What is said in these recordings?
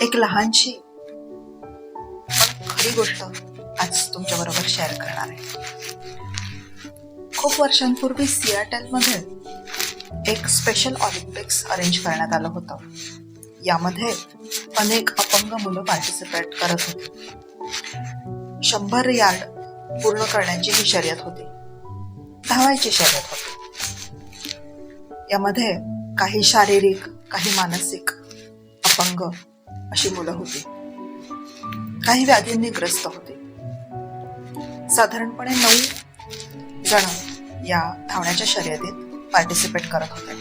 एक लहानशी खरी गोष्ट आज तुमच्या बरोबर शेअर करणार आहे. खूप वर्षांपूर्वी सियाटलमध्ये एक स्पेशल ऑलिम्पिक्स अरेंज करण्यात आलं होतं. यामध्ये अनेक अपंग मुलं पार्टिसिपेट करत होती. शंभर यार्ड पूर्ण करण्याची ही शर्यत होती. धावायची शर्यत होती. यामध्ये काही शारीरिक काही मानसिक अपंग अशी मुलं होती. काही व्याधींनी ग्रस्त होते. साधारणपणे नऊ जण या धावण्याच्या शर्यतीत पार्टिसिपेट करत होते.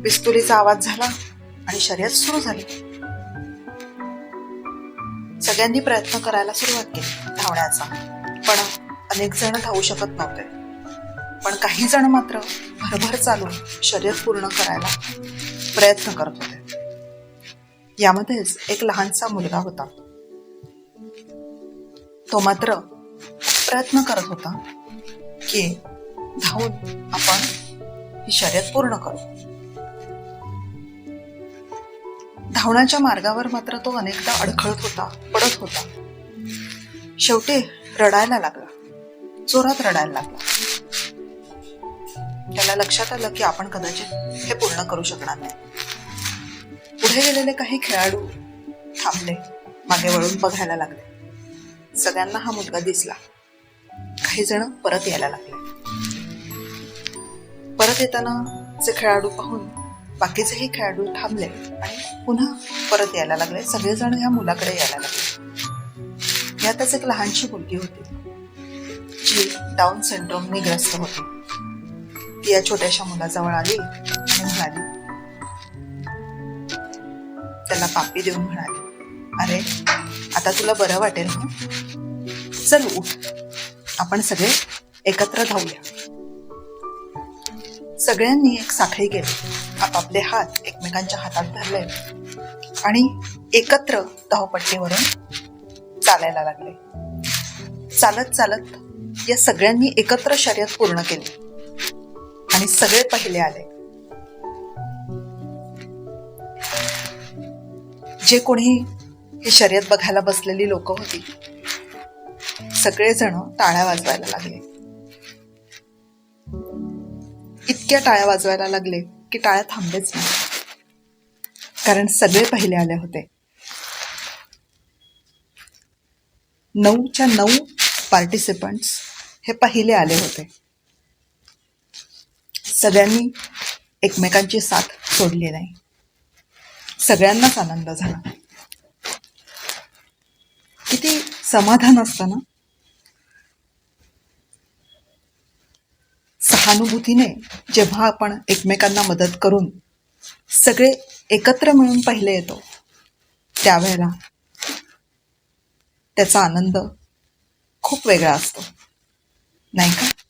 पिस्तुलीचा आवाज झाला आणि शर्यत सुरू झाली. सगळ्यांनी प्रयत्न करायला सुरुवात केली धावण्याचा. पण अनेक जण धावू शकत नव्हते. पण काही जण मात्र भरभर चालून शर्यत पूर्ण करायला प्रयत्न करत होते. यामध्येच एक लहानसा मुलगा होता. तो मात्र प्रयत्न करत होता की धावून आपण ही शर्यत पूर्ण करू. धावण्याच्या मार्गावर मात्र तो अनेकदा अडखळत होता पडत होता. शेवटी रडायला लागला. जोरात रडायला लागला. त्याला लक्षात आलं की आपण कदाचित हे पूर्ण करू शकणार नाही. पुढे गेलेले काही खेळाडू थांबले मागे वळून बघायला लागले. सगळ्यांना हा मुलगा दिसला. काही जण परत यायला लागले. परत येताना जे खेळाडू पाहून बाकीचेही खेळाडू थांबले आणि पुन्हा परत यायला लागले. सगळेजण ह्या मुलाकडे यायला लागले. यातच एक लहानशी मुलगी होती जी डाऊन सिंड्रोमने ग्रस्त होती. ती या छोट्याशा मुलाजवळ आली आणि म्हणाली त्याला पापी देऊन म्हणाली. अरे आता तुला बरं वाटेल ना? चल उठ. आपण सगळे एकत्र धावूया. सगळ्यांनी एक साखळी केली. आपापले हात एकमेकांच्या हातात धरले आणि एकत्र धावपट्टीवरून चालायला लागले. चालत चालत या सगळ्यांनी एकत्र शर्यत पूर्ण केली. आणि सगळे पहिले आले. जे कोणी ही शर्यत बघायला बसलेली लोक होती सगळेजण टाळ्या वाजवायला लागले. इतक्या टाळ्या वाजवायला लागले की टाळ्या थांबलेच नाही. कारण सगळे पहिले आले होते. नऊच्या नऊ पार्टिसिपंट्स हे पहिले आले होते. सगळ्यांनी एकमेकांची साथ सोडली नाही. सगळ्यांनाच आनंद झाला. किती समाधान असतं ना? सहानुभूतीने जेव्हा आपण एकमेकांना मदत करून सगळे एकत्र मिळून पहिले येतो त्यावेळेला त्याचा आनंद खूप वेगळा असतो. नाही का?